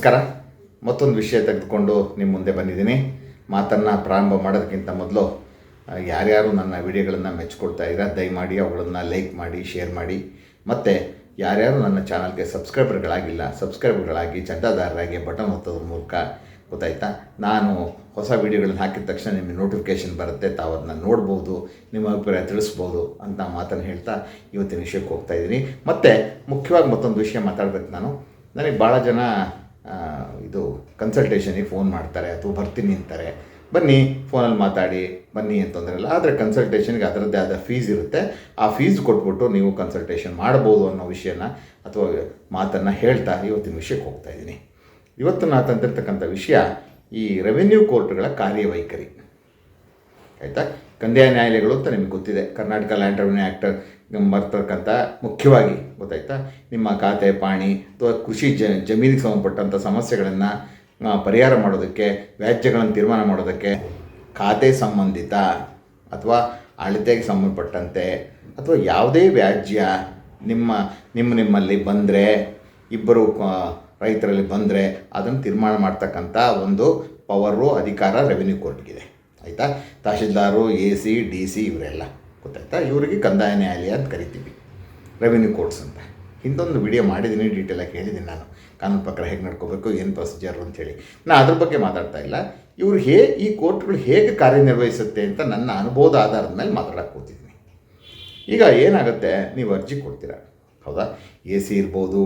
ನಮಸ್ಕಾರ. ಮತ್ತೊಂದು ವಿಷಯ ತೆಗೆದುಕೊಂಡು ನಿಮ್ಮ ಮುಂದೆ ಬಂದಿದ್ದೀನಿ. ಮಾತನ್ನು ಪ್ರಾರಂಭ ಮಾಡೋದಕ್ಕಿಂತ ಮೊದಲು ಯಾರ್ಯಾರು ನನ್ನ ವಿಡಿಯೋಗಳನ್ನು ಮೆಚ್ಕೊಳ್ತಾ ಇದ್ದೀರಾ, ದಯಮಾಡಿ ಅವುಗಳನ್ನು ಲೈಕ್ ಮಾಡಿ, ಶೇರ್ ಮಾಡಿ. ಮತ್ತು ಯಾರ್ಯಾರು ನನ್ನ ಚಾನಲ್ಗೆ ಸಬ್ಸ್ಕ್ರೈಬರ್ಗಳಾಗಿಲ್ಲ, ಸಬ್ಸ್ಕ್ರೈಬರ್ಗಳಾಗಿ ಚಂದಾದಾರರಾಗಿ ಬಟನ್ ಒತ್ತೋದ್ರ ಮೂಲಕ ಗೊತ್ತಾಯ್ತಾ? ನಾನು ಹೊಸ ವಿಡಿಯೋಗಳನ್ನು ಹಾಕಿದ ತಕ್ಷಣ ನಿಮಗೆ ನೋಟಿಫಿಕೇಷನ್ ಬರುತ್ತೆ ತಾವು ಅದನ್ನ ನೋಡ್ಬೋದು, ನಿಮ್ಮ ಅಭಿಪ್ರಾಯ ತಿಳಿಸ್ಬೋದು ಅಂತ ಮಾತನ್ನು ಹೇಳ್ತಾ ಇವತ್ತಿನ ವಿಷಯಕ್ಕೆ ಹೋಗ್ತಾ ಇದ್ದೀನಿ. ಮತ್ತು ಮುಖ್ಯವಾಗಿ ಮತ್ತೊಂದು ವಿಷಯ ಮಾತಾಡ್ಬೇಕು ನಾನು. ನನಗೆ ಭಾಳ ಜನ ಇದು ಕನ್ಸಲ್ಟೇಷನಿಗೆ ಫೋನ್ ಮಾಡ್ತಾರೆ ಅಥವಾ ಬರ್ತೀನಿ ಅಂತಾರೆ. ಬನ್ನಿ ಫೋನಲ್ಲಿ ಮಾತಾಡಿ, ಬನ್ನಿ ಅಂತಂದ್ರೆ ಅಲ್ಲ ಆದರೆ ಕನ್ಸಲ್ಟೇಷನ್ಗೆ ಅದರದ್ದೇ ಆದ ಫೀಸ್ ಇರುತ್ತೆ. ಆ ಫೀಸ್ ಕೊಟ್ಬಿಟ್ಟು ನೀವು ಕನ್ಸಲ್ಟೇಷನ್ ಮಾಡ್ಬೋದು ಅನ್ನೋ ವಿಷಯನ ಅಥವಾ ಮಾತನ್ನು ಹೇಳ್ತಾ ಇವತ್ತಿನ ವಿಷಯಕ್ಕೆ ಹೋಗ್ತಾ ಇದ್ದೀನಿ. ಇವತ್ತು ನಾನು ತಂದಿರ್ತಕ್ಕಂಥ ವಿಷಯ ಈ ರೆವೆನ್ಯೂ ಕೋರ್ಟ್ಗಳ ಕಾರ್ಯವೈಖರಿ. ಆಯಿತಾ? ಕಂದಾಯ ನ್ಯಾಯಾಲಯಗಳು ಅಂತ ನಿಮಗೆ ಗೊತ್ತಿದೆ. ಕರ್ನಾಟಕ ಲ್ಯಾಂಡ್ ರೆವೆನ್ಯೂ ಆ್ಯಕ್ಟ್ ಬರ್ತಕ್ಕಂಥ ಮುಖ್ಯವಾಗಿ ಗೊತ್ತಾಯ್ತಾ? ನಿಮ್ಮ ಖಾತೆ, ಪಾಣಿ ಅಥವಾ ಕೃಷಿ ಜ, ಜಮೀನಿಗೆ ಸಂಬಂಧಪಟ್ಟಂಥ ಸಮಸ್ಯೆಗಳನ್ನು ಪರಿಹಾರ ಮಾಡೋದಕ್ಕೆ, ವ್ಯಾಜ್ಯಗಳನ್ನು ತೀರ್ಮಾನ ಮಾಡೋದಕ್ಕೆ ಖಾತೆ ಸಂಬಂಧಿತ ಅಥವಾ ಅಳತೆಗೆ ಸಂಬಂಧಪಟ್ಟಂತೆ ಅಥವಾ ಯಾವುದೇ ವ್ಯಾಜ್ಯ ನಿಮ್ಮ ನಿಮ್ಮ ನಿಮ್ಮಲ್ಲಿ ಬಂದರೆ, ಇಬ್ಬರು ರೈತರಲ್ಲಿ ಬಂದರೆ ಅದನ್ನು ತೀರ್ಮಾನ ಮಾಡ್ತಕ್ಕಂಥ ಒಂದು ಪವರು ಅಧಿಕಾರ ರೆವಿನ್ಯೂ ಕೋರ್ಟ್ಗಿದೆ ಆಯಿತಾ? Tahsildar, A C, D C ಇವರೆಲ್ಲ. ಗೊತ್ತಾಯ್ತಾ? ಇವರಿಗೆ ಕಂದಾಯ ನ್ಯಾಯಾಲಯ ಅಂತ ಕರಿತೀವಿ. ರೆವಿನ್ಯೂ ಕೋರ್ಟ್ಸ್ ಅಂತ. ಹಿಂದೊಂದು ವಿಡಿಯೋ ಮಾಡಿದ್ದೀನಿ ಡೀಟೇಲಾಗಿ ಹೇಳಿದ್ದೀನಿ ನಾನು. ಕಾನೂನು ಪ್ರಕಾರ ಹೇಗೆ ನಡ್ಕೋಬೇಕು, ಏನು ಪ್ರೊಸೀಜರ್ ಅಂತೇಳಿ ನಾನು ಅದ್ರ ಬಗ್ಗೆ ಮಾತಾಡ್ತಾ ಇಲ್ಲ. ಇವರು ಹೇ, ಈ ಕೋರ್ಟ್ಗಳು ಹೇಗೆ ಕಾರ್ಯನಿರ್ವಹಿಸುತ್ತೆ ಅಂತ ನನ್ನ ಅನುಭವದ ಆಧಾರದ ಮೇಲೆ ಮಾತಾಡಕ್ಕೆ ಕೂತಿದ್ದೀನಿ. ಈಗ ಏನಾಗುತ್ತೆ? ನೀವು ಅರ್ಜಿ ಕೊಡ್ತೀರಾ? ಹೌದಾ? ಎ ಸಿ ಇರ್ಬೋದು,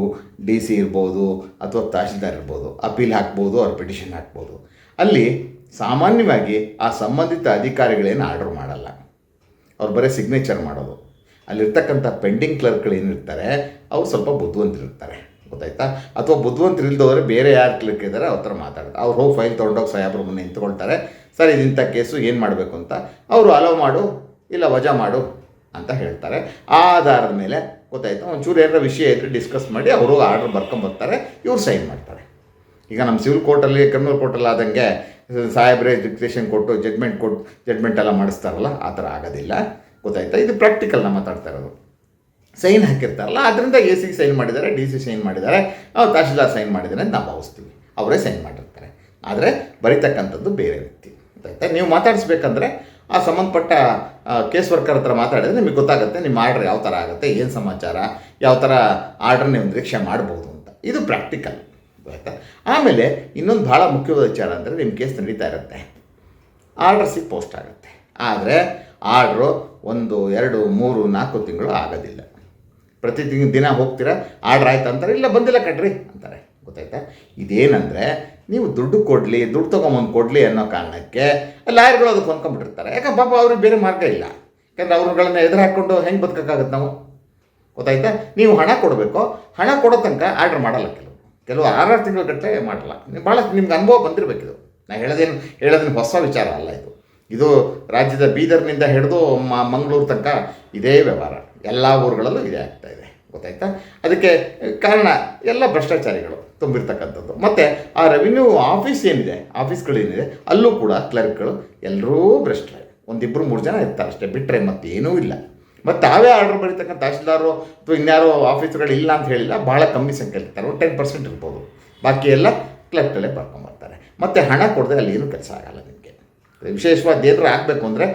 ಡಿ ಸಿ ಇರ್ಬೋದು, ಅಥವಾ ತಹಶೀಲ್ದಾರ್ ಇರ್ಬೋದು, ಅಪೀಲ್ ಹಾಕ್ಬೋದು ಅವ್ರ ಪಿಟಿಷನ್ ಹಾಕ್ಬೋದು. ಅಲ್ಲಿ ಸಾಮಾನ್ಯವಾಗಿ ಆ ಸಂಬಂಧಿತ ಅಧಿಕಾರಿಗಳೇನು ಆರ್ಡರ್ ಮಾಡಲ್ಲ. ಅವ್ರು ಬರೀ ಸಿಗ್ನೇಚರ್ ಮಾಡೋದು. ಅಲ್ಲಿರ್ತಕ್ಕಂಥ ಪೆಂಡಿಂಗ್ ಕ್ಲರ್ಕ್ಗಳು ಏನಿರ್ತಾರೆ, ಅವ್ರು ಸ್ವಲ್ಪ ಬುದ್ಧಿವಂತರಿರ್ತಾರೆ. ಗೊತ್ತಾಯ್ತಾ? ಅಥವಾ ಬುದ್ಧಿವಂತರು ಇಲ್ದೋದ್ರೆ ಬೇರೆ ಯಾರು ಕ್ಲರ್ಕ್ ಇದ್ದಾರೆ ಅವ್ರ ಹತ್ರ ಮಾತಾಡ್ತಾರೆ ಅವ್ರು ಹೋಗಿ ಫೈಲ್ ತೊಗೊಂಡೋಗಿ ಸಾಹೇಬ್ರ ಮುಂದೆ ನಿಂತ್ಕೊಳ್ತಾರೆ. ಸರ್ ಇದಿಂಥ ಕೇಸು ಏನು ಮಾಡಬೇಕು ಅಂತ ಅವರು ಅಲೋ ಮಾಡು, ಇಲ್ಲ ವಜಾ ಮಾಡು ಅಂತ ಹೇಳ್ತಾರೆ. ಆ ಆಧಾರದ ಮೇಲೆ ಗೊತ್ತಾಯ್ತಾ? ಒಂಚೂರು ಏನಾರ ವಿಷಯ ಇದ್ದರೆ ಡಿಸ್ಕಸ್ ಮಾಡಿ ಅವರು ಆರ್ಡರ್ ಬರ್ಕೊಂಬರ್ತಾರೆ, ಇವ್ರು ಸೈನ್ ಮಾಡ್ತಾರೆ. ಈಗ ನಮ್ಮ ಸಿವಿಲ್ ಕೋರ್ಟಲ್ಲಿ ಕ್ರಿಮಿನಲ್ ಕೋರ್ಟಲ್ಲಿ ಆದಂಗೆ ಸಾಹೇಬ್ರೆ ಡಿಕ್ಟೇಷನ್ ಕೊಟ್ಟು ಜಡ್ಮೆಂಟ್ ಕೊಟ್ಟು ಜಡ್ಮೆಂಟ್ ಎಲ್ಲ ಮಾಡಿಸ್ತಾರಲ್ಲ, ಆ ಥರ ಆಗೋದಿಲ್ಲ. ಗೊತ್ತಾಯ್ತಾ? ಇದು ಪ್ರಾಕ್ಟಿಕಲ್ ನಾವು ಮಾತಾಡ್ತಾ ಸೈನ್ ಹಾಕಿರ್ತಾರಲ್ಲ ಅದರಿಂದ ಎ ಸಿ ಸೈನ್ ಮಾಡಿದ್ದಾರೆ ಡಿ ಸಿ ಸೈನ್ ಮಾಡಿದ್ದಾರೆ, ಅವ್ರು ತಹಶೀಲ್ದಾರ್ ಸೈನ್ ಮಾಡಿದ್ದಾರೆ ಅಂತ ನಾವು ಭಾವಿಸ್ತೀವಿ. ಅವರೇ ಸೈನ್ ಮಾಡಿರ್ತಾರೆ. ಆದರೆ ಬರೀತಕ್ಕಂಥದ್ದು ಬೇರೆ ವ್ಯಕ್ತಿ. ಗೊತ್ತಾಯ್ತಾ? ನೀವು ಮಾತಾಡಿಸ್ಬೇಕಂದ್ರೆ ಆ ಸಂಬಂಧಪಟ್ಟ ಕೇಸ್ ವರ್ಕರ್ ಹತ್ರ ಮಾತಾಡಿದ್ರೆ ನಿಮಗೆ ಗೊತ್ತಾಗುತ್ತೆ, ನಿಮ್ಮ ಆರ್ಡ್ರ್ ಯಾವ ಥರ ಆಗುತ್ತೆ, ಏನು ಸಮಾಚಾರ, ಯಾವ ಥರ ಆರ್ಡ್ರ್ ನೀವು ನಿರೀಕ್ಷೆ ಮಾಡ್ಬೋದು ಅಂತ. ಇದು ಪ್ರಾಕ್ಟಿಕಲ್ ಆಯಿತಾ ಆಮೇಲೆ ಇನ್ನೊಂದು ಭಾಳ ಮುಖ್ಯವಾದ ವಿಚಾರ ಅಂದರೆ ನಿಮ್ಮ ಕೇಸ್ ನಡೀತಾ ಇರುತ್ತೆ. ಆರ್ಡರ್ಸಿಗೆ ಪೋಸ್ಟ್ ಆಗುತ್ತೆ. ಆದರೆ ಆರ್ಡ್ರು ಒಂದು, ಎರಡು, ಮೂರು, ನಾಲ್ಕು ತಿಂಗಳು ಆಗೋದಿಲ್ಲ. ಪ್ರತಿ ತಿಂಗಳು ದಿನ ಹೋಗ್ತೀರಾ, ಆರ್ಡ್ರ್ ಆಯ್ತು ಅಂತಾರೆ, ಇಲ್ಲ ಬಂದಿಲ್ಲ ಕಟ್ರಿ ಅಂತಾರೆ. ಗೊತ್ತಾಯ್ತಾ? ಇದೇನಂದರೆ ನೀವು ದುಡ್ಡು ಕೊಡಲಿ, ದುಡ್ಡು ತೊಗೊಂಬಂದು ಕೊಡಲಿ ಅನ್ನೋ ಕಾರಣಕ್ಕೆ ಲಾಯರ್ಗಳು ಅದಕ್ಕೆ ಹೊಂದ್ಕೊಂಡ್ಬಿಟ್ಟಿರ್ತಾರೆ. ಯಾಕಂದ್ರೆ ಪಾಪ ಅವ್ರಿಗೆ ಬೇರೆ ಮಾರ್ಗ ಇಲ್ಲ. ಯಾಕಂದರೆ ಅವ್ರುಗಳನ್ನ ಎದುರು ಹಾಕ್ಕೊಂಡು ಹೆಂಗೆ ಬದುಕೋಕ್ಕಾಗತ್ತೆ ನಾವು? ಗೊತ್ತಾಯ್ತಾ? ನೀವು ಹಣ ಕೊಡಬೇಕು. ಹಣ ಕೊಡೋ ತನಕ ಆರ್ಡ್ರ್ ಮಾಡಲ್ಲ ಕೆಲವು ಕೆಲವು ಆರಾರು ತಿಂಗಳ ಗಟ್ಟಲೆ ಮಾಡಲ್ಲ ಭಾಳ ನಿಮ್ಗೆ ಅನುಭವ ಬಂದಿರಬೇಕಿದು. ನಾನು ಹೇಳೋದೇನು ಹೇಳೋದೇನು ಹೊಸ ವಿಚಾರ ಅಲ್ಲ ಇದು. ಇದು ರಾಜ್ಯದ ಬೀದರ್ನಿಂದ ಹಿಡಿದು ಮ, ಮಂಗಳೂರು ತನಕ ಇದೇ ವ್ಯವಹಾರ. ಎಲ್ಲ ಊರುಗಳಲ್ಲೂ ಇದೇ ಆಗ್ತಾ ಇದೆ. ಗೊತ್ತಾಯ್ತಾ? ಅದಕ್ಕೆ ಕಾರಣ ಎಲ್ಲ ಭ್ರಷ್ಟಾಚಾರಿಗಳು ತುಂಬಿರ್ತಕ್ಕಂಥದ್ದು. ಮತ್ತು ಆ ರೆವಿನ್ಯೂ ಆಫೀಸ್ ಏನಿದೆ ಆಫೀಸ್ಗಳೇನಿದೆ ಅಲ್ಲೂ ಕೂಡ ಕ್ಲರ್ಕ್ಗಳು ಎಲ್ಲರೂ ಭ್ರಷ್ಟರೇ ಒಂದಿಬ್ಬರು ಮೂರು ಜನ ಇರ್ತಾರೆ ಅಷ್ಟೇ. ಬಿಟ್ಟರೆ ಮತ್ತೇನೂ ಇಲ್ಲ. ಮತ್ತು ತಾವೇ ಆರ್ಡರ್ ಬರೀತಕ್ಕಂಥ ತಹಶೀಲ್ದಾರು ಅಥವಾ ಇನ್ಯಾರೋ ಆಫೀಸ್ಗಳು ಇಲ್ಲ ಅಂತ ಹೇಳಿಲ್ಲ, ಭಾಳ ಕಮ್ಮಿ ಸಂಖ್ಯೆ ಇರ್ತಾರೆ. ಒಂದು ಟೆನ್ ಪರ್ಸೆಂಟ್ ಇರ್ಬೋದು. ಬಾಕಿ ಎಲ್ಲ ಕ್ಲರ್ಕ್ಗಳೇ ಬರ್ಕೊಂಬರ್ತಾರೆ ಮತ್ತು ಹಣ ಕೊಡದೆ ಅಲ್ಲಿ ಏನೂ ಕೆಲಸ ಆಗಲ್ಲ ನಿಮಗೆ. ವಿಶೇಷವಾದ ಏನಾರು ಆಗಬೇಕು ಅಂದರೆ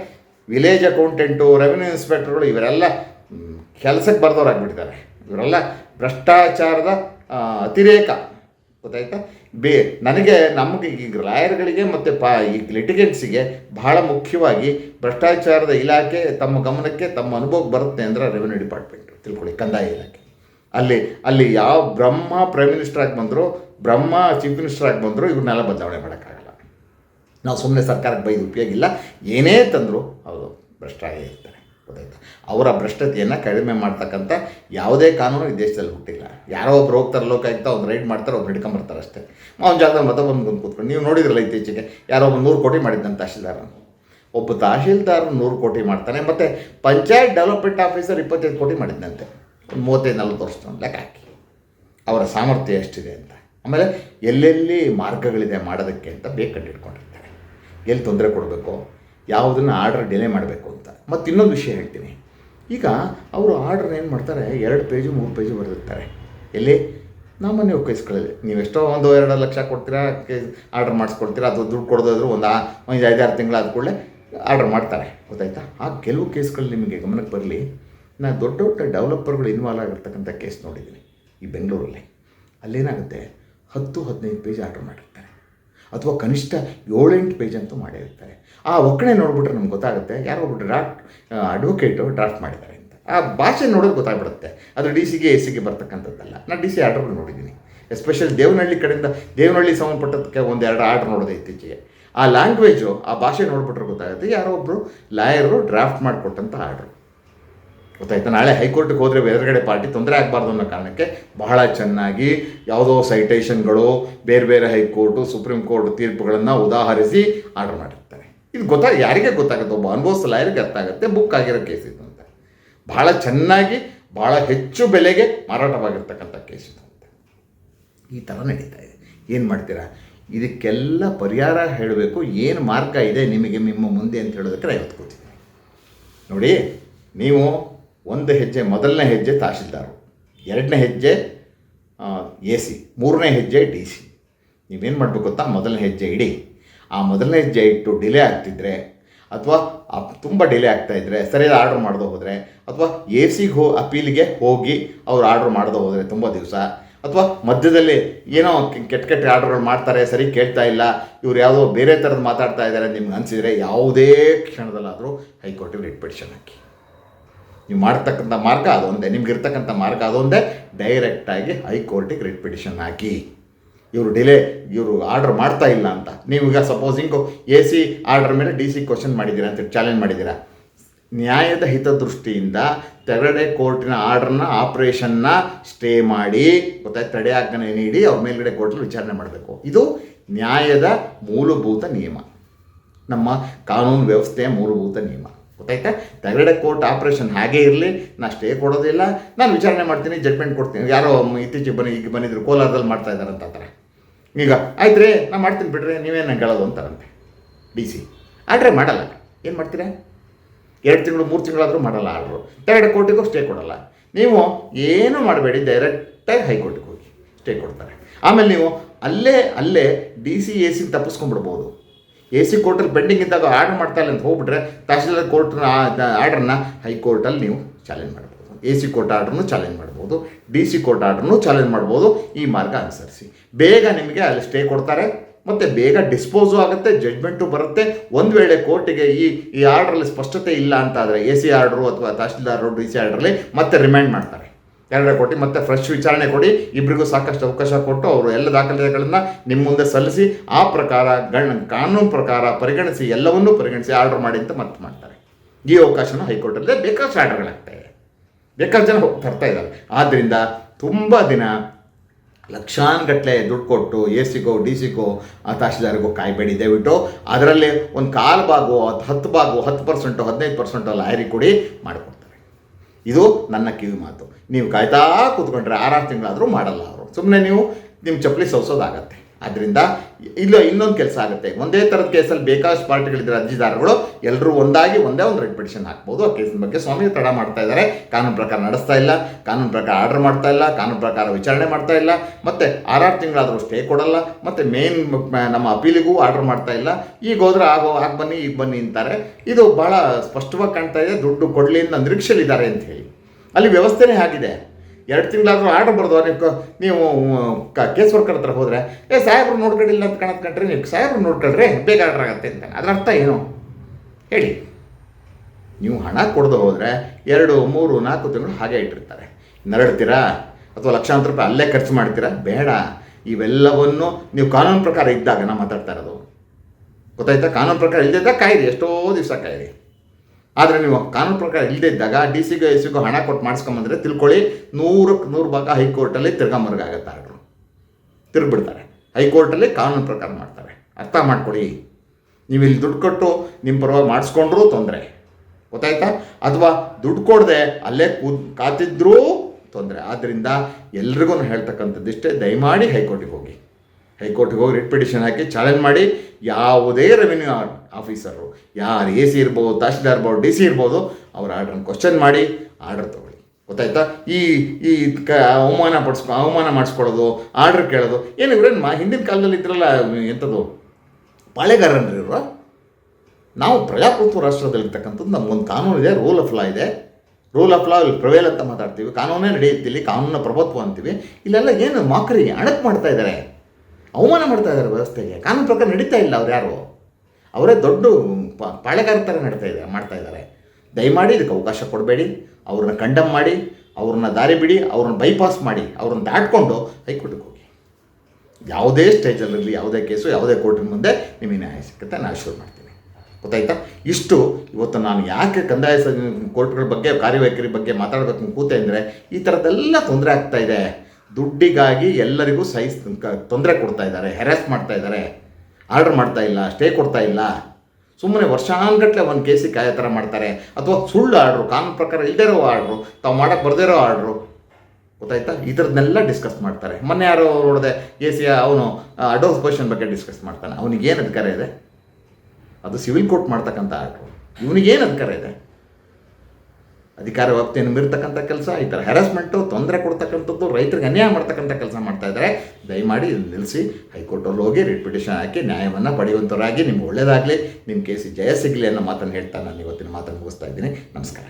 ವಿಲೇಜ್ ಅಕೌಂಟೆಂಟು ರೆವಿನ್ಯೂ ಇನ್ಸ್ಪೆಕ್ಟರ್ಗಳು ಇವರೆಲ್ಲ ಕೆಲಸಕ್ಕೆ ಬರ್ದವ್ರು ಆಗಿಬಿಟ್ಟಿದ್ದಾರೆ ಇವರೆಲ್ಲ ಭ್ರಷ್ಟಾಚಾರದ ಅತಿರೇಕ. ಗೊತ್ತಾಯ್ತಾ? ಬೇ, ನನಗೆ ನಮಗೆ ಈಗ ಲಾಯರ್ಗಳಿಗೆ ಮತ್ತು ಪಾ, ಈ ಲಿಟಿಗೆಂಟ್ಸಿಗೆ ಬಹಳ ಮುಖ್ಯವಾಗಿ ಭ್ರಷ್ಟಾಚಾರದ ಇಲಾಖೆ ತಮ್ಮ ಗಮನಕ್ಕೆ, ತಮ್ಮ ಅನುಭವಕ್ಕೆ ಬರುತ್ತೆ ಅಂದರೆ ರೆವೆನ್ಯೂ ಡಿಪಾರ್ಟ್ಮೆಂಟ್ ತಿಳ್ಕೊಳ್ಳಿ, ಕಂದಾಯ ಇಲಾಖೆ. ಅಲ್ಲಿ ಅಲ್ಲಿ ಯಾವ ಬ್ರಹ್ಮ ಪ್ರೈಮ್ ಮಿನಿಸ್ಟರ್ ಆಗಿ ಬಂದರು, ಬ್ರಹ್ಮ ಚೀಫ್ ಮಿನಿಸ್ಟರ್ ಆಗಿ ಬಂದರು ಇವ್ರನ್ನೆಲ್ಲ ಬದಲಾವಣೆ ಮಾಡೋಕ್ಕಾಗಲ್ಲ. ನಾವು ಸುಮ್ಮನೆ ಸರ್ಕಾರಕ್ಕೆ ಬೈದು ಉಪಯೋಗಿಲ್ಲ ಏನೇ ತಂದರೂ ಅವರು ಭ್ರಷ್ಟಾಚಾರ ಇರ್ತಾರೆ. ಅವರ ಭ್ರಷ್ಟತೆಯನ್ನು ಕಡಿಮೆ ಮಾಡ್ತಕ್ಕಂಥ ಯಾವುದೇ ಕಾನೂನು ಈ ದೇಶದಲ್ಲಿ ಹುಟ್ಟಿಲ್ಲ. ಯಾರೋ ಒಬ್ರು ಹೋಗ್ತಾರೆ ಲೋಕಾಯುಕ್ತ ಒಂದು ರೈಡ್ ಮಾಡ್ತಾರೆ ಒಬ್ರು ಹಿಡ್ಕೊಂಬರ್ತಾರೆ ಅಷ್ಟೇ. ಅವ್ನ ಜಾಗದಲ್ಲಿ ಮತ್ತೆ ಬಂದು ಬಂದು ಕೂತ್ಕೊಂಡು, ನೀವು ನೋಡಿದ್ರಲ್ಲ ಇತ್ತೀಚೆಗೆ, ಯಾರೋ ಒಬ್ಬ ನೂರು ಕೋಟಿ ಮಾಡಿದ್ದಂತ ತಹಶೀಲ್ದಾರನು ಒಬ್ಬ ತಹಶೀಲ್ದಾರ ನೂರು ಕೋಟಿ ಮಾಡ್ತಾನೆ, ಮತ್ತು ಪಂಚಾಯತ್ ಡೆವಲಪ್ಮೆಂಟ್ ಆಫೀಸರ್ ಇಪ್ಪತ್ತೈದು ಕೋಟಿ ಮಾಡಿದ್ದಂತೆ. ಒಂದು ಮೂವತ್ತೈದು ನಲ್ವತ್ತು ವರ್ಷ ಲೆಕ್ಕ ಹಾಕಿ. ಅವರ ಸಾಮರ್ಥ್ಯ ಎಷ್ಟಿದೆ ಅಂತ. ಆಮೇಲೆ ಎಲ್ಲೆಲ್ಲಿ ಮಾರ್ಗಗಳಿದೆ ಮಾಡೋದಕ್ಕೆ ಅಂತ ಬೇಕು ಕಂಡಿಡ್ಕೊಂಡಿರ್ತಾರೆ ಎಲ್ಲಿ ತೊಂದರೆ ಕೊಡಬೇಕು ಯಾವುದನ್ನು ಆರ್ಡರ್ ಡಿಲೇ ಮಾಡಬೇಕು ಅಂತ. ಮತ್ತು ಇನ್ನೊಂದು ವಿಷಯ ಹೇಳ್ತೀನಿ. ಈಗ ಅವರು ಆರ್ಡ್ರನ್ನ ಏನು ಮಾಡ್ತಾರೆ? ಎರಡು ಪೇಜು, ಮೂರು ಪೇಜು ಬರೆದಿರ್ತಾರೆ. ಎಲ್ಲಿ? ಒಪ್ಪಿಸ್ಕೊಳ್ಳಿ ನೀವು ಎಷ್ಟೋ ಒಂದು ಎರಡು ಲಕ್ಷ ಕೊಡ್ತೀರಾ ಆರ್ಡರ್ ಆರ್ಡ್ರ್ ಮಾಡಿಸ್ಕೊಡ್ತೀರಾ, ಅದು ದುಡ್ಡು ಕೊಡೋದಾದ್ರು ಒಂದು ಒಂದು ಐದಾರು ತಿಂಗಳು ಆದ ಕೂಡಲೇ ಆರ್ಡ್ರ್ ಮಾಡ್ತಾರೆ. ಗೊತ್ತಾಯ್ತಾ? ಆ ಕೆಲವು ಕೇಸ್ಗಳಲ್ಲಿ ನಿಮಗೆ ಗಮನಕ್ಕೆ ಬರಲಿ. ನಾನು ದೊಡ್ಡ ದೊಡ್ಡ ಡೆವಲಪರ್ಗಳು ಇನ್ವಾಲ್ವ್ ಆಗಿರ್ತಕ್ಕಂಥ ಕೇಸ್ ನೋಡಿದ್ದೀನಿ ಈ ಬೆಂಗಳೂರಲ್ಲಿ. ಅಲ್ಲೇನಾಗುತ್ತೆ? ಹತ್ತು, ಹದಿನೈದು ಪೇಜ್ ಆರ್ಡ್ರ್ ಮಾಡಿರ್ತಾರೆ. ಅಥವಾ ಕನಿಷ್ಠ ಏಳೆಂಟು ಪೇಜ್ ಅಂತೂ ಮಾಡಿರ್ತಾರೆ ಆ ಒಕ್ಕಣೆ ನೋಡಿಬಿಟ್ರೆ ನಮ್ಗೆ ಗೊತ್ತಾಗುತ್ತೆ, ಯಾರೋ ಒಬ್ಬರು ಡ್ರಾಫ್ಟ್ ಅಡ್ವೊಕೇಟು ಡ್ರಾಫ್ಟ್ ಮಾಡಿದ್ದಾರೆ ಅಂತ. ಆ ಭಾಷೆ ನೋಡೋದು ಗೊತ್ತಾಗ್ಬಿಡುತ್ತೆ. ಅದು ಡಿ ಸಿಗೆ ಎ ಸಿಗೆ ಬರ್ತಕ್ಕಂಥದ್ದಲ್ಲ. ನಾನು ಡಿ ಸಿ ಆರ್ಡ್ರ್ ನೋಡಿದ್ದೀನಿ. ಎಸ್ಪೆಷಲಿ ದೇವನಹಳ್ಳಿ ಕಡೆಯಿಂದ, ದೇವನಹಳ್ಳಿ ಸಂಬಂಧಪಟ್ಟದಕ್ಕೆ ಒಂದು ಎರಡು ಆರ್ಡ್ರ್ ನೋಡಿದೆ ಇತ್ತೀಚೆಗೆ. ಆ ಲ್ಯಾಂಗ್ವೇಜು ಆ ಭಾಷೆ ನೋಡ್ಬಿಟ್ರೆ ಗೊತ್ತಾಗುತ್ತೆ, ಯಾರೋ ಒಬ್ಬರು ಲಾಯರು ಡ್ರಾಫ್ಟ್ ಮಾಡಿಕೊಟ್ಟಂಥ ಆರ್ಡ್ರು. ಗೊತ್ತಾಯ್ತಾ? ನಾಳೆ ಹೈಕೋರ್ಟ್ಗೆ ಹೋದರೆ ಬೇರೆಗಡೆ ಪಾರ್ಟಿ ತೊಂದರೆ ಆಗಬಾರ್ದು ಅನ್ನೋ ಕಾರಣಕ್ಕೆ ಬಹಳ ಚೆನ್ನಾಗಿ ಯಾವುದೋ ಸೈಟೇಷನ್ಗಳು, ಬೇರೆ ಬೇರೆ ಹೈಕೋರ್ಟು, ಸುಪ್ರೀಂ ಕೋರ್ಟ್ ತೀರ್ಪುಗಳನ್ನು ಉದಾಹರಿಸಿ ಆರ್ಡರ್ ಮಾಡಿರ್ತಾರೆ. ಇದು ಗೊತ್ತಾ ಯಾರಿಗೆ ಗೊತ್ತಾಗುತ್ತೆ? ಒಬ್ಬ ಅನುಭವಿಸ ಲಾಯರಿಗೆ ಅರ್ಥ ಆಗುತ್ತೆ, ಬುಕ್ ಆಗಿರೋ ಕೇಸ್ ಇದು ಅಂತ. ಬಹಳ ಚೆನ್ನಾಗಿ, ಬಹಳ ಹೆಚ್ಚು ಬೆಲೆಗೆ ಮಾರಾಟವಾಗಿರ್ತಕ್ಕಂಥ ಕೇಸ್ ಇದು ಅಂತ. ಈ ಥರ ನಡೀತಾ ಇದೆ. ಏನು ಮಾಡ್ತೀರಾ? ಇದಕ್ಕೆಲ್ಲ ಪರಿಹಾರ ಹೇಳಬೇಕು. ಏನು ಮಾರ್ಗ ಇದೆ ನಿಮಗೆ ನಿಮ್ಮ ಮುಂದೆ ಅಂತ ಹೇಳೋದಕ್ಕೆ ನಾನು ಇವತ್ತು ಕೂತಿದ್ದೀನಿ. ನೋಡಿ, ನೀವು ಒಂದು ಹೆಜ್ಜೆ, ಮೊದಲನೇ ಹೆಜ್ಜೆ ತಹಶೀಲ್ದಾರು, ಎರಡನೇ ಹೆಜ್ಜೆ ಎ ಸಿ, ಮೂರನೇ ಹೆಜ್ಜೆ ಡಿ ಸಿ. ನೀವೇನು ಮಾಡಬೇಕು ಗೊತ್ತಾ? ಮೊದಲನೇ ಹೆಜ್ಜೆ ಇಡಿ. ಆ ಮೊದಲನೇ ಹೆಜ್ಜೆ ಇಟ್ಟು ಡಿಲೇ ಆಗ್ತಿದ್ರೆ, ಅಥವಾ ತುಂಬ ಡಿಲೇ ಆಗ್ತಾ ಇದ್ದರೆ ಸರಿಯಾದ ಆರ್ಡ್ರ್ ಮಾಡ್ದೆ ಹೋದರೆ, ಅಥವಾ ಎ ಸಿಗೆ ಹೋ, ಅಪೀಲಿಗೆ ಹೋಗಿ ಅವ್ರು ಆರ್ಡ್ರ್ ಮಾಡ್ದೆ ಹೋದರೆ ತುಂಬ ದಿವಸ, ಅಥವಾ ಮಧ್ಯದಲ್ಲಿ ಏನೋ ಕೆಟ್ಟ ಕೆಟ್ಟ ಆರ್ಡ್ರ್ಗಳು ಮಾಡ್ತಾರೆ, ಸರಿ ಕೇಳ್ತಾ ಇಲ್ಲ, ಇವ್ರು ಯಾವುದೋ ಬೇರೆ ಥರದ್ದು ಮಾತಾಡ್ತಾ ಇದ್ದಾರೆ ನಿಮ್ಗೆ ಅನಿಸಿದರೆ ಯಾವುದೇ ಕ್ಷಣದಲ್ಲಾದರೂ ಹೈಕೋರ್ಟಿಗೆ ರಿಟ್ ಪಿಟಿಷನ್ ಹಾಕಿ. ನೀವು ಮಾಡ್ತಕ್ಕಂಥ ಮಾರ್ಗ ಅದೊಂದೇ. ನಿಮ್ಗೆ ಇರ್ತಕ್ಕಂಥ ಮಾರ್ಗ ಅದೊಂದೇ. ಡೈರೆಕ್ಟಾಗಿ ಹೈಕೋರ್ಟಿಗೆ ರಿಟ್ ಪಿಟಿಷನ್ ಹಾಕಿ. ಇವರು ಡಿಲೇ ಇವರು ಆರ್ಡರ್ ಮಾಡ್ತಾ ಇಲ್ಲ ಅಂತ. ನೀವೀಗ ಸಪೋಸಿಂಗು ಎ ಸಿ ಆರ್ಡರ್ ಮೇಲೆ ಡಿ ಸಿ ಕ್ವಶನ್ ಮಾಡಿದ್ದೀರಾ ಅಂತ ಚಾಲೆಂಜ್ ಮಾಡಿದ್ದೀರಾ? ನ್ಯಾಯದ ಹಿತದೃಷ್ಟಿಯಿಂದ ತೆರಡೆ ಕೋರ್ಟಿನ ಆರ್ಡ್ರನ್ನ ಆಪರೇಷನ್ನ ಸ್ಟೇ ಮಾಡಿ ಗೊತ್ತಾಯ್ತು ತಡೆಯಾಜ್ಞೆ ನೀಡಿ ಅವ್ರ ಮೇಲ್ಗಡೆ ಕೋರ್ಟಲ್ಲಿ ವಿಚಾರಣೆ ಮಾಡಬೇಕು. ಇದು ನ್ಯಾಯದ ಮೂಲಭೂತ ನಿಯಮ. ನಮ್ಮ ಕಾನೂನು ವ್ಯವಸ್ಥೆಯ ಮೂಲಭೂತ ನಿಯಮ. ಗೊತ್ತಾಯ್ತಾ? ತಗಡೆ ಕೋರ್ಟ್ ಆಪ್ರೇಷನ್ ಹಾಗೇ ಇರಲಿ, ನಾ ಸ್ಟೇ ಕೊಡೋದಿಲ್ಲ, ನಾನು ವಿಚಾರಣೆ ಮಾಡ್ತೀನಿ ಜಡ್ಮೆಂಟ್ ಕೊಡ್ತೀನಿ. ಯಾರೋ ಇತ್ತೀಚೆಗೆ ಬನ್ನಿ, ಈಗ ಬಂದಿದ್ರು, ಕೋಲಾರದಲ್ಲಿ ಮಾಡ್ತಾ ಇದ್ದಾರಂತ ಆ ಥರ. ಈಗ ಆಯ್ತು ರೀ ನಾ ಮಾಡ್ತೀನಿ ಬಿಡ್ರಿ ನೀವೇನು ನಂಗೆ ಹೇಳೋದು ಅಂತಾರಂತೆ, ಡಿ ಸಿ. ಆಡ್ರೆ ಮಾಡಲ್ಲ. ಏನು ಮಾಡ್ತೀರಾ? ಎರಡು ತಿಂಗಳು, ಮೂರು ತಿಂಗಳಾದರೂ ಮಾಡಲ್ಲ ಆರ್ಡ್ರು ತಗಡೆ ಕೋರ್ಟಿಗೂ ಸ್ಟೇ ಕೊಡಲ್ಲ. ನೀವು ಏನೂ ಮಾಡಬೇಡಿ ಡೈರೆಕ್ಟಾಗಿ ಹೈಕೋರ್ಟಿಗೆ ಹೋಗಿ ಸ್ಟೇ ಕೊಡ್ತಾರೆ. ಆಮೇಲೆ ನೀವು ಅಲ್ಲೇ ಅಲ್ಲೇ ಡಿ ಸಿ, ಎ ಸಿ ತಪ್ಪಿಸ್ಕೊಂಡ್ಬಿಡ್ಬೋದು. ಎ ಸಿ ಕೋರ್ಟಲ್ಲಿ ಪೆಂಡಿಂಗ್ ಇದ್ದಾಗ ಆರ್ಡರ್ ಮಾಡ್ತಾ ಇಲ್ಲ ಅಂತ ಹೋಗ್ಬಿಟ್ರೆ ತಹಶೀಲ್ದಾರ್ ಕೋರ್ಟ್ನ ಆರ್ಡ್ರನ್ನ ಹೈಕೋರ್ಟಲ್ಲಿ ನೀವು ಚಾಲೆಂಜ್ ಮಾಡ್ಬೋದು. ಎ ಸಿ ಕೋರ್ಟ್ ಆರ್ಡ್ರನ್ನು ಚಾಲೆಂಜ್ ಮಾಡ್ಬೋದು. ಡಿ ಸಿ ಕೋರ್ಟ್ ಆರ್ಡ್ರನ್ನು ಚಾಲೆಂಜ್ ಮಾಡ್ಬೋದು. ಈ ಮಾರ್ಗ ಅನುಸರಿಸಿ. ಬೇಗ ನಿಮಗೆ ಅಲ್ಲಿ ಸ್ಟೇ ಕೊಡ್ತಾರೆ. ಮತ್ತು ಬೇಗ ಡಿಸ್ಪೋಸು ಆಗುತ್ತೆ ಜಡ್ಮೆಂಟು ಬರುತ್ತೆ. ಒಂದು ವೇಳೆ ಕೋರ್ಟಿಗೆ ಈ ಈ ಆರ್ಡ್ರಲ್ಲಿ ಸ್ಪಷ್ಟತೆ ಇಲ್ಲ ಅಂತ ಆದರೆ ಎ ಸಿ ಆರ್ಡ್ರು ಅಥವಾ ತಹಶೀಲ್ದಾರ್ ಡಿ ಸಿ ಆರ್ಡ್ರಲ್ಲಿ ಮತ್ತೆ ರಿಮೈಂಡ್ ಮಾಡ್ತಾರೆ. ಎರಡರ ಕೊಟ್ಟು ಮತ್ತೆ ಫ್ರೆಶ್ ವಿಚಾರಣೆ ಕೊಡಿ ಇಬ್ಬರಿಗೂ ಸಾಕಷ್ಟು ಅವಕಾಶ ಕೊಟ್ಟು ಅವರು ಎಲ್ಲ ದಾಖಲೆಗಳನ್ನು ನಿಮ್ಮ ಮುಂದೆ ಸಲ್ಲಿಸಿ, ಆ ಪ್ರಕಾರ ಗಣ, ಕಾನೂನು ಪ್ರಕಾರ ಪರಿಗಣಿಸಿ, ಎಲ್ಲವನ್ನೂ ಪರಿಗಣಿಸಿ ಆರ್ಡರ್ ಮಾಡಿ ಅಂತ ಮತ್ತೆ ಮಾಡ್ತಾರೆ. ಈ ಅವಕಾಶನೂ ಹೈಕೋರ್ಟಲ್ಲೇ ಬೇಕಾದಷ್ಟು ಆರ್ಡರ್ಗಳಾಗ್ತಾಯಿದೆ ಬೇಕಾದ ಜನ ತರ್ತಾ ಇದ್ದಾರೆ. ಆದ್ದರಿಂದ ತುಂಬ ದಿನ ಲಕ್ಷಾನುಗಟ್ಟಲೆ ದುಡ್ಡು ಕೊಟ್ಟು ಎ ಸಿಗೋ ಡಿ ಸಿಗೋ ತಹಶೀಲ್ದಾರ್ಗೋ ಕಾಯ್ಬೇಡಿ. ದಯವಿಟ್ಟು ಅದರಲ್ಲಿ ಒಂದು ಕಾಲು ಭಾಗೋ ಅದು ಹತ್ತು ಭಾಗೋ ಹತ್ತು ಪರ್ಸೆಂಟು ಹದಿನೈದು ಪರ್ಸೆಂಟು ಹೈರಿ ಕೊಡಿ ಮಾಡಿಕೊಡ್ತಾರೆ ಇದು ನನ್ನ ಕಿವಿ ಮಾತು. ನೀವು ಕಾಯ್ತಾ ಕೂತ್ಕೊಂಡ್ರೆ ಆರಾರು ತಿಂಗಳಾದರೂ ಮಾಡಲ್ಲ ಅವರು. ಸುಮ್ಮನೆ ನೀವು ನಿಮ್ಮ ಚಪ್ಪಲಿ ಸೋಸೋದಾಗತ್ತೆ ಆದ್ದರಿಂದ ಇಲ್ಲ, ಇನ್ನೊಂದು ಕೆಲಸ ಆಗುತ್ತೆ. ಒಂದೇ ಥರದ ಕೇಸಲ್ಲಿ ಬೇಕಾದಷ್ಟು ಪಾರ್ಟಿಗಳಿದ್ದರೆ ಅರ್ಜಿದಾರರುಗಳು ಎಲ್ಲರೂ ಒಂದಾಗಿ ಒಂದೇ ಒಂದು ರೆಡ್ ಪಿಟಿಷನ್ ಹಾಕ್ಬೋದು. ಆ ಕೇಸಿನ ಬಗ್ಗೆ ಸ್ವಾಮಿ ತಡ ಮಾಡ್ತಾ ಇದ್ದಾರೆ. ಕಾನೂನು ಪ್ರಕಾರ ನಡೆಸ್ತಾ ಇಲ್ಲ. ಕಾನೂನು ಪ್ರಕಾರ ಆರ್ಡರ್ ಮಾಡ್ತಾ ಇಲ್ಲ. ಕಾನೂನು ಪ್ರಕಾರ ವಿಚಾರಣೆ ಮಾಡ್ತಾ ಇಲ್ಲ. ಮತ್ತು ಆರಾರು ತಿಂಗಳಾದರೂ ಸ್ಟೇ ಕೊಡಲ್ಲ. ಮತ್ತು ಮೇನ್ ನಮ್ಮ ಅಪೀಲಿಗೂ ಆರ್ಡರ್ ಮಾಡ್ತಾ ಇಲ್ಲ. ಈಗ ಹೋದ್ರೆ ಆಗೋ ಆಗ ಬನ್ನಿ, ಈಗ ಬನ್ನಿ ಅಂತಾರೆ. ಇದು ಭಾಳ ಸ್ಪಷ್ಟವಾಗಿ ಕಾಣ್ತಾ ಇದೆ. ದುಡ್ಡು ಕೊಡಲಿ ಅಂತ ನಿರೀಕ್ಷೆಲಿದ್ದಾರೆ ಅಂತ ಹೇಳಿ. ಅಲ್ಲಿ ವ್ಯವಸ್ಥೆನೇ ಆಗಿದೆ. ಎರಡು ತಿಂಗಳಾದರೂ ಆರ್ಡರ್ ಬರ್ದು ನೀವು ನೀವು ಕೇಸ್ ವರ್ಕರ್ ಹತ್ರ ಹೋದರೆ, ಏ, ಸಾಹೇಬ್ರು ನೋಡ್ಕೊಳ್ಳಿಲ್ಲ ಅಂತ ಕಾಣತ್ ಕಂಡ್ರೆ ನೀವು ಸಾಹೇಬ್ರು ನೋಡ್ಕೊಳ್ರಿ, ಬೇಗ ಆರ್ಡರ್ ಆಗುತ್ತೆ ಅಂತ. ಅದರ ಅರ್ಥ ಏನು? ಹೇಳಿ. ನೀವು ಹಣ ಕೊಡ್ದು ಹೋದರೆ ಎರಡು, ಮೂರು, ನಾಲ್ಕು ತಿಂಗಳು ಹಾಗೆ ಇಟ್ಟಿರ್ತಾರೆ. ನರಡ್ತೀರಾ ಅಥವಾ ಲಕ್ಷಾಂತರ ರೂಪಾಯಿ ಅಲ್ಲೇ ಖರ್ಚು ಮಾಡ್ತೀರಾ? ಬೇಡ. ಇವೆಲ್ಲವನ್ನು ನೀವು ಕಾನೂನು ಪ್ರಕಾರ ಇದ್ದಾಗ ನಾ ಮಾತಾಡ್ತಾ ಇರೋದು. ಗೊತ್ತಾಯ್ತಾ? ಕಾನೂನು ಪ್ರಕಾರ ಇಲ್ಲದಿದ್ದಾಗ ಕಾಯಿರಿ, ಎಷ್ಟೋ ದಿವಸ ಕಾಯಿರಿ. ಆದರೆ ನೀವು ಕಾನೂನು ಪ್ರಕಾರ ಇಲ್ಲದೇ ಇದ್ದಾಗ ಡಿ ಸಿಗೂ ಎಸ್ ಸಿಗೋ ಹಣ ಕೊಟ್ಟು ಮಾಡಿಸ್ಕೊಂಬಂದ್ರೆ ತಿಳ್ಕೊಳ್ಳಿ ನೂರಕ್ಕೆ ನೂರು ಭಾಗ ಹೈಕೋರ್ಟಲ್ಲಿ ತಿರ್ಗಮರ್ಗಾಗತ್ತೆ ಆರ್ಡ್ರು. ತಿರುಗ್ಬಿಡ್ತಾರೆ. ಹೈಕೋರ್ಟಲ್ಲಿ ಕಾನೂನು ಪ್ರಕಾರ ಮಾಡ್ತಾರೆ. ಅರ್ಥ ಮಾಡ್ಕೊಡಿ. ನೀವು ಇಲ್ಲಿ ದುಡ್ಡು ಕೊಟ್ಟು ನಿಮ್ಮ ಪರವಾಗಿ ಮಾಡಿಸ್ಕೊಂಡ್ರೂ ತೊಂದರೆ. ಗೊತ್ತಾಯ್ತಾ? ಅಥವಾ ದುಡ್ಡು ಕೊಡದೆ ಅಲ್ಲೇ ಕೂತ್ ಕಾತಿದ್ರೂ ತೊಂದರೆ. ಆದ್ದರಿಂದ ಎಲ್ರಿಗೂ ಹೇಳ್ತಕ್ಕಂಥದ್ದಿಷ್ಟೇ, ದಯಮಾಡಿ ಹೈಕೋರ್ಟಿಗೆ ಹೋಗಿ. ಹೈಕೋರ್ಟಿಗೆ ಹೋಗಿ ರಿಟ್ ಪಿಟಿಷನ್ ಹಾಕಿ ಚಾಲೆಂಜ್ ಮಾಡಿ ಯಾವುದೇ ರೆವಿನ್ಯೂ ಆಫೀಸರು ಯಾರು ಎ ಸಿ ಇರ್ಬೋದು, ತಹಶೀಲ್ದಾರ್ ಇರ್ಬೋದು ಡಿ ಸಿ ಇರ್ಬೋದು, ಅವ್ರ ಆರ್ಡ್ರನ್ನ ಕ್ವಶನ್ ಮಾಡಿ ಆರ್ಡರ್ ತೊಗೊಳ್ಳಿ. ಗೊತ್ತಾಯ್ತಾ? ಈ ಈ ಕ, ಅವಮಾನ ಪಡಿಸ್ಕೊ ಅವಮಾನ ಮಾಡಿಸ್ಕೊಳ್ಳೋದು ಆರ್ಡ್ರ್ ಕೇಳೋದು, ಏನು ಇವ್ರೇನು ಮಾ, ಹಿಂದಿನ ಕಾಲದಲ್ಲಿ ಇದ್ರಲ್ಲ ಎಂಥದ್ದು? ಪಾಳೆಗಾರನ್ರಿ ಇವರು ನಾವು ಪ್ರಜಾಪ್ರಭುತ್ವ ರಾಷ್ಟ್ರದಲ್ಲಿರ್ತಕ್ಕಂಥದ್ದು ನಮಗೊಂದು ಕಾನೂನು ಇದೆ ರೂಲ್ ಆಫ್ ಲಾ ಇದೆ. ರೂಲ್ ಆಫ್ ಲಾ ಇಲ್ಲಿ ಪ್ರವೇಲ್ ಅಂತ ಮಾತಾಡ್ತೀವಿ. ಕಾನೂನೇ ನಡೆಯುತ್ತೆ ಇಲ್ಲಿ ಕಾನೂನ ಪ್ರಭುತ್ವ ಅಂತೀವಿ. ಇಲ್ಲೆಲ್ಲ ಏನು ಮಾಕರಿ ಅಣಕ್ ಮಾಡ್ತಾ ಇದ್ದಾರೆ. ಅವಮಾನ ಮಾಡ್ತಾ ಇದ್ದಾರೆ ವ್ಯವಸ್ಥೆಗೆ. ಕಾನೂನು ಪ್ರಕಾರ ನಡೀತಾ ಇಲ್ಲ ಅವ್ರು ಯಾರು? ಅವರೇ ದೊಡ್ಡ ಪ- ಪಾಳೆಗಾರ ಥರ ನಡ್ತಾ ಇದ್ದಾರೆ ಮಾಡ್ತಾ ಇದ್ದಾರೆ. ದಯಮಾಡಿ ಇದಕ್ಕೆ ಅವಕಾಶ ಕೊಡಬೇಡಿ, ಅವ್ರನ್ನ ಕಂಡಮ್ ಮಾಡಿ, ಅವ್ರನ್ನ ದಾರಿ ಬಿಡಿ, ಅವ್ರನ್ನ ಬೈಪಾಸ್ ಮಾಡಿ, ಅವ್ರನ್ನ ದಾಟ್ಕೊಂಡು ಹೈಕೋರ್ಟಿಗೆ ಹೋಗಿ. ಯಾವುದೇ ಸ್ಟೇಜಲ್ಲಿರಲಿ, ಯಾವುದೇ ಕೇಸು, ಯಾವುದೇ ಕೋರ್ಟಿನ ಮುಂದೆ ನಿಮಗೆ ನ್ಯಾಯ ಸಿಕ್ಕುತ್ತೆ, ನಾನು ಶುರು ಮಾಡ್ತೀನಿ. ಗೊತ್ತಾಯ್ತಾ? ಇಷ್ಟು. ಇವತ್ತು ನಾನು ಯಾಕೆ ಕಂದಾಯ ಕೋರ್ಟ್ಗಳ ಬಗ್ಗೆ, ಕಾರ್ಯವೈಖರಿ ಬಗ್ಗೆ ಮಾತಾಡಬೇಕು ಕೂತೆ ಅಂದರೆ ಈ ಥರದ್ದೆಲ್ಲ ತೊಂದರೆ ಆಗ್ತಾ ಇದೆ. ದುಡ್ಡಿಗಾಗಿ ಎಲ್ಲರಿಗೂ ಸೈಸ್ ತೊಂದರೆ ಕೊಡ್ತಾ ಇದ್ದಾರೆ ಹೆರಾಸ್ ಮಾಡ್ತಾ ಇದ್ದಾರೆ. ಆರ್ಡರ್ ಮಾಡ್ತಾ ಇಲ್ಲ ಸ್ಟೇ ಕೊಡ್ತಾ ಇಲ್ಲ. ಸುಮ್ಮನೆ ವರ್ಷಾನ್ಗಟ್ಲೆ ಒಂದು ಕೇಸಿಗೆ ಕಾಯೋ ಥರ ಮಾಡ್ತಾರೆ. ಅಥವಾ ಸುಳ್ಳು ಆರ್ಡ್ರು, ಕಾನೂನು ಪ್ರಕಾರ ಇಲ್ಲದೇ ಇರೋ ಆರ್ಡ್ರು, ತಾವು ಮಾಡೋಕ್ಕೆ ಬರದೇ ಇರೋ ಆರ್ಡ್ರು. ಗೊತ್ತಾಯ್ತಾ? ಈ ಡಿಸ್ಕಸ್ ಮಾಡ್ತಾರೆ. ಮೊನ್ನೆ ಯಾರೋ ನೋಡಿದೆ ಎ ಸಿ ಅವನು ಅಡೋಸ್ ಪೊಸಿಷನ್ ಬಗ್ಗೆ ಡಿಸ್ಕಸ್ ಮಾಡ್ತಾನೆ. ಅವನಿಗೇನು ಅಧಿಕಾರ ಇದೆ? ಅದು ಸಿವಿಲ್ ಕೋರ್ಟ್ ಮಾಡ್ತಕ್ಕಂಥ ಆರ್ಡ್ರು. ಇವನಿಗೇನು ಅಧಿಕಾರ ಇದೆ? ಅಧಿಕಾರ ವ್ಯಾಪ್ತಿಯನ್ನು ಮೀರ್ತಕ್ಕಂಥ ಕೆಲಸ, ಈ ಥರ ಹ್ಯಾರಾಸ್ಮೆಂಟು ತೊಂದರೆ ಕೊಡ್ತಕ್ಕಂಥದ್ದು, ರೈತರಿಗೆ ಅನ್ಯಾಯ ಮಾಡ್ತಕ್ಕಂಥ ಕೆಲಸ ಮಾಡ್ತಾ ಇದ್ದಾರೆ ದಯಮಾಡಿ ನಿಲ್ಲಿಸಿ. ಹೈಕೋರ್ಟಲ್ಲಿ ಹೋಗಿ ರಿಟ್ ಪಿಟಿಷನ್ ಹಾಕಿ ನ್ಯಾಯವನ್ನು ಪಡೆಯುವಂಥವರಾಗಿ, ನಿಮ್ಗೆ ಒಳ್ಳೆಯದಾಗಲಿ ನಿಮ್ಮ ಕೇಸಿಗೆ ಜಯ ಸಿಗಲಿ ಅನ್ನೋ ಮಾತನ್ನು ಹೇಳ್ತಾ ನಾನು ಇವತ್ತಿನ ಮಾತನ್ನು ಮುಗಿಸ್ತಾ ಇದ್ದೀನಿ. ನಮಸ್ಕಾರ.